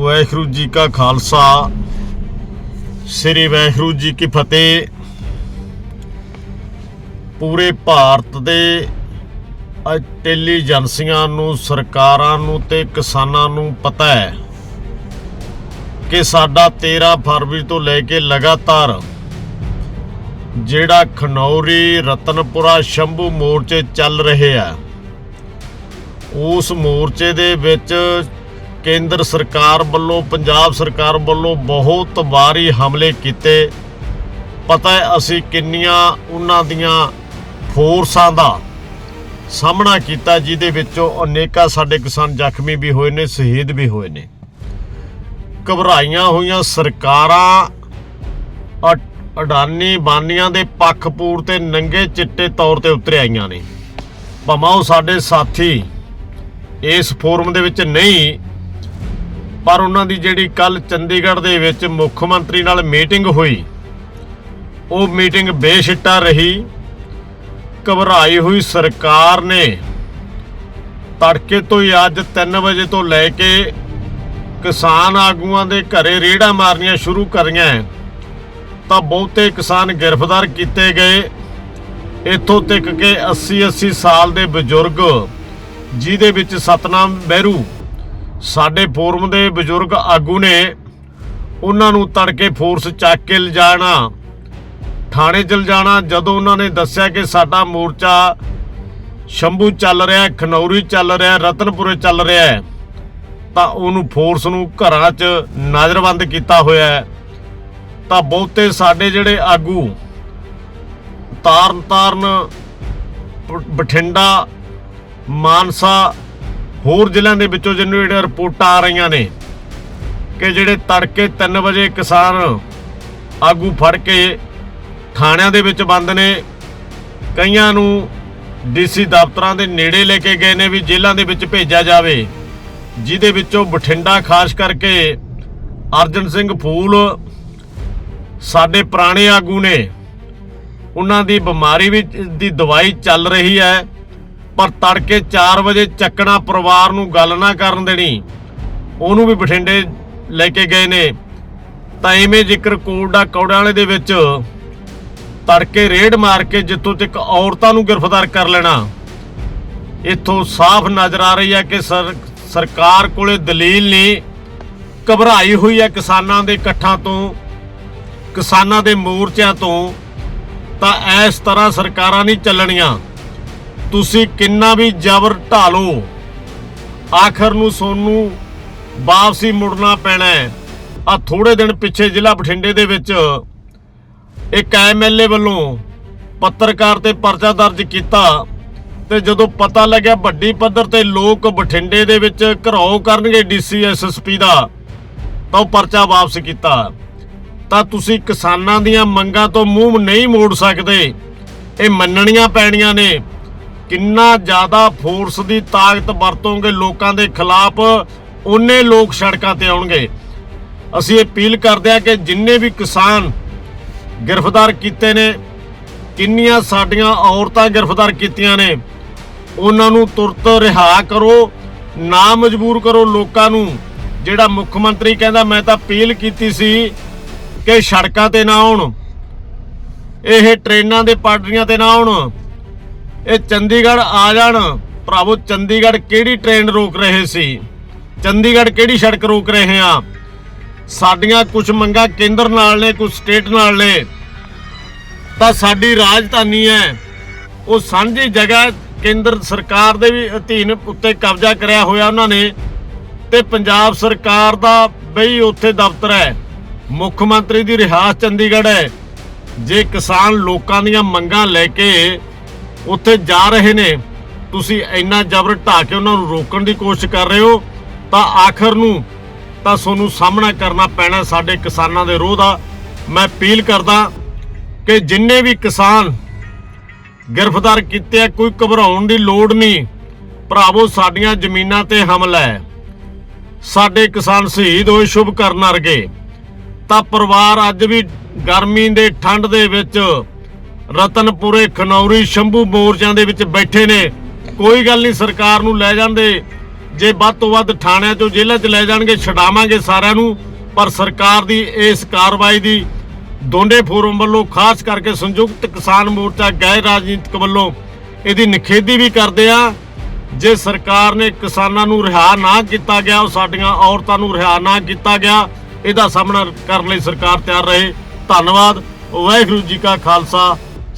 ਵਾਹਿਗੁਰੂ ਜੀ ਕਾ ਖਾਲਸਾ। ਸ੍ਰੀ ਵਾਹਿਗੁਰੂ ਜੀ ਕੀ ਫਤਿਹ। ਪੂਰੇ ਭਾਰਤ ਦੇ ਟੈਲੀ ਏਜੰਸੀਆਂ ਨੂੰ, ਸਰਕਾਰਾਂ ਨੂੰ ਤੇ ਕਿਸਾਨਾਂ ਨੂੰ ਪਤਾ ਹੈ ਕਿ ਸਾਡਾ 13 ਫਰਵਰੀ ਤੋਂ ਲੈ ਕੇ ਲਗਾਤਾਰ ਜਿਹੜਾ ਖਨੌਰੀ, ਰਤਨਪੁਰਾ, ਸ਼ੰਭੂ ਮੋਰਚੇ ਚੱਲ ਰਹੇ ਆ, ਉਸ ਮੋਰਚੇ ਦੇ ਵਿੱਚ ਕੇਂਦਰ ਸਰਕਾਰ ਵੱਲੋਂ, ਪੰਜਾਬ ਸਰਕਾਰ ਵੱਲੋਂ ਬਹੁਤ ਵਾਰੀ ਹਮਲੇ ਕੀਤੇ। ਪਤਾ ਹੈ ਅਸੀਂ ਕਿੰਨੀਆਂ ਉਹਨਾਂ ਦੀਆਂ ਫੋਰਸਾਂ ਦਾ ਸਾਹਮਣਾ ਕੀਤਾ, ਜਿਹਦੇ ਵਿੱਚੋਂ ਅਨੇਕਾਂ ਸਾਡੇ ਕਿਸਾਨ ਜ਼ਖਮੀ ਵੀ ਹੋਏ ਨੇ, ਸ਼ਹੀਦ ਵੀ ਹੋਏ ਨੇ। ਘਬਰਾਈਆਂ ਹੋਈਆਂ ਸਰਕਾਰਾਂ ਅਡਾਨੀ ਬਾਨੀਆਂ ਦੇ ਪੱਖਪੂਰ ਤੇ ਨੰਗੇ ਚਿੱਟੇ ਤੌਰ ਤੇ ਉਤਰ ਆਈਆਂ ਨੇ। ਭਾਵੇਂ ਉਹ ਸਾਡੇ ਸਾਥੀ ਇਸ ਫੋਰਮ ਦੇ ਵਿੱਚ ਨਹੀਂ ਪਰ ਉਹਨਾਂ ਦੀ ਜਿਹੜੀ ਕੱਲ ਚੰਡੀਗੜ੍ਹ ਦੇ ਵਿੱਚ ਮੁੱਖ ਮੰਤਰੀ ਨਾਲ ਮੀਟਿੰਗ ਹੋਈ, ਉਹ ਮੀਟਿੰਗ ਬੇਸ਼ਿੱਟਾ ਰਹੀ, ਘਬਰਾਈ ਹੋਈ ਸਰਕਾਰ ਨੇ। ਤੜਕੇ ਤੋਂ ਹੀ ਅੱਜ 3 ਵਜੇ ਤੋਂ ਲੈ ਕੇ ਕਿਸਾਨ ਆਗੂਆਂ ਦੇ ਘਰੇ ਰੇੜਾ ਮਾਰਨੀਆਂ ਸ਼ੁਰੂ ਕਰੀਆਂ ਤਾਂ ਬਹੁਤੇ ਕਿਸਾਨ ਗ੍ਰਿਫਤਾਰ ਕੀਤੇ ਗਏ। ਇੱਥੋਂ ਤੱਕ ਕਿ 80 80 ਸਾਲ ਦੇ ਬਜ਼ੁਰਗ, ਜਿਹਦੇ ਵਿੱਚ ਸਤਨਾਮ ਬਹਿਰੂ ਸਾਡੇ ਫੋਰਮ ਦੇ ਬਜ਼ੁਰਗ ਆਗੂ ਨੇ ਉਹਨਾਂ ਨੂੰ ਤੜਕੇ ਫੋਰਸ ਚੱਕ ਕੇ ਲਿਜਾਣਾ ਥਾਣੇ ਚਲ ਜਾਣਾ ਜਦੋਂ ਉਹਨਾਂ ਨੇ ਦੱਸਿਆ ਕਿ ਸਾਡਾ ਮੋਰਚਾ ਸ਼ੰਭੂ ਚੱਲ ਰਿਹਾ ਖਨੌਰੀ ਚੱਲ ਰਿਹਾ ਹੈ, ਰਤਨਪੁਰੇ ਚੱਲ ਰਿਹਾ ਤਾਂ ਉਹਨੂੰ ਫੋਰਸ ਨੂੰ ਘਰਾਂ 'ਚ ਨਜ਼ਰਬੰਦ ਕੀਤਾ ਹੋਇਆ ਹੈ। ਤਾਂ ਬਹੁਤੇ ਸਾਡੇ ਜਿਹੜੇ ਆਗੂ ਤਾਰਨ ਤਾਰਨ ਬਠਿੰਡਾ ਮਾਨਸਾ ਹੋਰ ਜ਼ਿਲ੍ਹਿਆਂ ਦੇ ਵਿੱਚੋਂ ਜਿਹਨੂੰ ਜਿਹੜੀਆਂ ਰਿਪੋਰਟਾਂ ਆ ਰਹੀਆਂ ਨੇ ਕਿ ਜਿਹੜੇ ਤੜਕੇ 3 ਵਜੇ ਕਿਸਾਨ ਆਗੂ ਫੜ ਕੇ ਥਾਣਿਆਂ ਦੇ ਵਿੱਚ ਬੰਦ ਨੇ, ਕਈਆਂ ਨੂੰ ਡੀਸੀ ਦਫ਼ਤਰਾਂ ਦੇ ਨੇੜੇ ਲੈ ਕੇ ਗਏ ਨੇ ਵੀ ਜੇਲ੍ਹਾਂ ਦੇ ਵਿੱਚ ਭੇਜਿਆ ਜਾਵੇ, ਜਿਹਦੇ ਵਿੱਚੋਂ ਬਠਿੰਡਾ ਖਾਸ ਕਰਕੇ ਅਰਜਨ ਸਿੰਘ ਫੂਲ, ਸਾਡੇ ਪੁਰਾਣੇ ਆਗੂ ਨੇ, ਉਹਨਾਂ ਦੀ ਬਿਮਾਰੀ ਵੀ ਦੀ ਦਵਾਈ ਚੱਲ ਰਹੀ ਹੈ। ਪਰ ਤੜਕੇ 4 ਵਜੇ ਚੱਕਣਾ ਪਰਿਵਾਰ ਨੂੰ ਗੱਲ ਨਾ ਕਰਨ ਦੇਣੀ। ਉਹਨੂੰ ਵੀ ਬਠਿੰਡੇ ਲੈ ਕੇ ਗਏ ਨੇ। ਤਾਂ ਐਵੇਂ ਜ਼ਿਕਰ ਕੋਟਾ ਕੌੜਾ ਵਾਲੇ ਦੇ ਵਿੱਚ ਤੜਕੇ ਰੇਡ ਮਾਰ ਕੇ ਜਿੱਥੋਂ ਤੱਕ ਔਰਤਾਂ ਨੂੰ ਗ੍ਰਿਫਤਾਰ ਕਰ ਲੈਣਾ। ਇੱਥੋਂ ਸਾਫ਼ ਨਜ਼ਰ ਆ ਰਹੀ ਹੈ ਕਿ ਸਰਕਾਰ ਕੋਲੇ ਦਲੀਲ ਨਹੀਂ, ਘਬਰਾਈ ਹੋਈ ਹੈ ਕਿਸਾਨਾਂ ਦੇ ਇਕੱਠਾਂ ਤੋਂ, ਕਿਸਾਨਾਂ ਦੇ ਮੋਰਚਿਆਂ ਤੋਂ। ਤਾਂ ਇਸ ਤਰ੍ਹਾਂ ਸਰਕਾਰਾਂ ਨਹੀਂ ਚੱਲਣੀਆਂ। ਤੁਸੀਂ ਕਿੰਨਾ ਵੀ ਜ਼ਬਰ ਢਾਲੋ, ਆਖਰ ਨੂੰ ਸੋਨੂੰ ਵਾਪਸੀ ਮੁੜਨਾ ਪੈਣਾ ਹੈ। ਆ ਥੋੜੇ ਦਿਨ ਪਿੱਛੇ ਜ਼ਿਲ੍ਹਾ ਬਠਿੰਡੇ ਦੇ ਵਿੱਚ ਇੱਕ ਐਮਐਲਏ ਵੱਲੋਂ ਪੱਤਰਕਾਰ ਤੇ ਪਰਚਾ ਦਰਜ ਕੀਤਾ ਤੇ ਜਦੋਂ ਪਤਾ ਲੱਗਿਆ ਵੱਡੀ ਪੱਧਰ ਤੇ ਲੋਕ ਬਠਿੰਡੇ ਦੇ ਵਿੱਚ ਘਰਾਓ ਕਰਨਗੇ ਡੀਸੀ ਐਸਐਸਪੀ ਦਾ, ਤਾਂ ਉਹ ਪਰਚਾ ਵਾਪਸ ਕੀਤਾ। ਤਾਂ ਤੁਸੀਂ ਕਿਸਾਨਾਂ ਦੀਆਂ ਮੰਗਾਂ ਤੋਂ ਮੂੰਹ ਨਹੀਂ ਮੋੜ ਸਕਦੇ। ਇਹ ਮੰਨਣੀਆਂ ਪੈਣੀਆਂ ਨੇ। ਕਿੰਨਾ ਜ਼ਿਆਦਾ ਫੋਰਸ ਦੀ ਤਾਕਤ ਵਰਤੋਂਗੇ ਲੋਕਾਂ ਦੇ ਖਿਲਾਫ ਉਹਨੇ ਲੋਕ ਸੜਕਾਂ ਤੇ ਆਉਣਗੇ। ਅਸੀਂ ਅਪੀਲ ਕਰਦੇ ਹਾਂ ਕਿ ਜਿੰਨੇ ਵੀ ਕਿਸਾਨ ਗ੍ਰਿਫਤਾਰ ਕੀਤੇ ਨੇ, ਕਿੰਨੀਆਂ ਸਾਡੀਆਂ ਔਰਤਾਂ ਗ੍ਰਿਫਤਾਰ ਕੀਤੀਆਂ ਨੇ, ਉਹਨਾਂ ਨੂੰ ਤੁਰਤ ਰਿਹਾ ਕਰੋ, ਨਾ ਮਜਬੂਰ ਕਰੋ ਲੋਕਾਂ ਨੂੰ। ਜਿਹੜਾ ਮੁੱਖ ਮੰਤਰੀ ਕਹਿੰਦਾ, ਮੈਂ ਤਾਂ ਅਪੀਲ ਕੀਤੀ ਸੀ ਕਿ ਸੜਕਾਂ ਤੇ ਨਾ ਆਉਣ, ਇਹ ਟ੍ਰੇਨਾਂ ਦੇ ਪਾਟਰੀਆਂ ਤੇ ਨਾ ਆਉਣ। ਇਹ ਚੰਡੀਗੜ੍ਹ ਆ ਜਾਣ। ਭਰਾਵੋ, ਚੰਡੀਗੜ੍ਹ ਕਿਹੜੀ ਟ੍ਰੇਨ ਰੋਕ ਰਹੇ ਸੀ? ਚੰਡੀਗੜ੍ਹ ਕਿਹੜੀ ਸੜਕ ਰੋਕ ਰਹੇ ਆ? ਸਾਡੀਆਂ ਕੁਝ ਮੰਗਾਂ ਕੇਂਦਰ ਨਾਲ ਨੇ ਕੁਝ ਸਟੇਟ ਨਾਲ ਨੇ। ਤਾਂ ਸਾਡੀ ਰਾਜਧਾਨੀ ਹੈ। ਉਹ ਸਾਂਝੀ ਜਗ੍ਹਾ ਕੇਂਦਰ ਸਰਕਾਰ ਦੇ ਵੀ ਅਧੀਨ ਉੱਤੇ ਕਬਜ਼ਾ ਕਰਿਆ ਹੋਇਆ ਉਹਨਾਂ ਨੇ। ਤੇ ਪੰਜਾਬ ਸਰਕਾਰ ਦਾ ਬਈ ਉੱਥੇ ਦਫ਼ਤਰ ਹੈ। ਮੁੱਖ ਮੰਤਰੀ ਦੀ ਰਿਹਾਸ ਚੰਡੀਗੜ੍ਹ ਹੈ। ਜੇ ਕਿਸਾਨ ਲੋਕਾਂ ਦੀਆਂ ਮੰਗਾਂ ਲੈ ਕੇ ਉੱਥੇ ਜਾ ਰਹੇ ਨੇ। ਤੁਸੀਂ ਇੰਨਾ ਜ਼ਬਰ ਢਾ ਕੇ ਉਹਨਾਂ ਨੂੰ ਰੋਕਣ ਦੀ ਕੋਸ਼ਿਸ਼ ਕਰ ਰਹੇ ਹੋ, ਤਾਂ ਆਖਰ ਨੂੰ ਤਾਂ ਤੁਹਾਨੂੰ ਸਾਹਮਣਾ ਕਰਨਾ ਪੈਣਾ ਸਾਡੇ ਕਿਸਾਨਾਂ ਦੇ ਰੋਹ ਦਾ। ਮੈਂ ਅਪੀਲ ਕਰਦਾ ਕਿ ਜਿੰਨੇ ਵੀ ਕਿਸਾਨ ਗ੍ਰਿਫਤਾਰ ਕੀਤੇ ਆ, ਕੋਈ ਘਬਰਾਉਣ ਦੀ ਲੋੜ ਨਹੀਂ। ਭਰਾਵੋ, ਸਾਡੀਆਂ ਜ਼ਮੀਨਾਂ ਤੇ ਹਮਲਾ ਹੈ। ਸਾਡੇ ਕਿਸਾਨ ਸ਼ਹੀਦ ਹੋਏ ਸ਼ੁਭ ਕਰਨ ਅਰਗੇ ਤਾਂ ਪਰਿਵਾਰ ਅੱਜ ਵੀ ਗਰਮੀ ਦੇ ਠੰਡ ਦੇ ਵਿੱਚ ਰਤਨਪੁਰੇ ਖਨੌਰੀ ਸ਼ੰਭੂ ਮੋਰਚਿਆਂ ਦੇ ਵਿੱਚ ਬੈਠੇ ਨੇ। ਕੋਈ ਗੱਲ ਨਹੀਂ, ਸਰਕਾਰ ਨੂੰ ਲੈ ਜਾਂਦੇ। ਜੇ ਵੱਧ ਤੋਂ ਵੱਧ ਥਾਣਿਆਂ ਚੋਂ ਜੇਲ੍ਹਾਂ 'ਚ ਲੈ ਜਾਣਗੇ, ਛਡਾਵਾਂਗੇ ਸਾਰਿਆਂ ਨੂੰ। ਪਰ ਸਰਕਾਰ ਦੀ ਇਸ ਕਾਰਵਾਈ ਦੀ ਦੋਂਡੇ ਫੋਰਮ ਵੱਲੋਂ ਖਾਸ ਕਰਕੇ ਸੰਯੁਕਤ ਕਿਸਾਨ ਮੋਰਚਾ, ਗੈਰ ਰਾਜਨੀਤਿਕ ਵੱਲੋਂ ਇਹਦੀ ਨਿਖੇਧੀ ਵੀ ਕਰਦੇ ਆ। ਜੇ ਸਰਕਾਰ ਨੇ ਕਿਸਾਨਾਂ ਨੂੰ ਰਿਹਾ ਨਾ ਕੀਤਾ ਗਿਆ, ਉਹ ਸਾਡੀਆਂ ਔਰਤਾਂ ਨੂੰ ਰਿਹਾ ਨਾ ਕੀਤਾ ਗਿਆ, ਇਹਦਾ ਸਾਹਮਣਾ ਕਰਨ ਲਈ ਸਰਕਾਰ ਤਿਆਰ ਰਹੇ। ਧੰਨਵਾਦ। ਵਾਹਿਗੁਰੂ ਜੀ ਕਾ ਖਾਲਸਾ।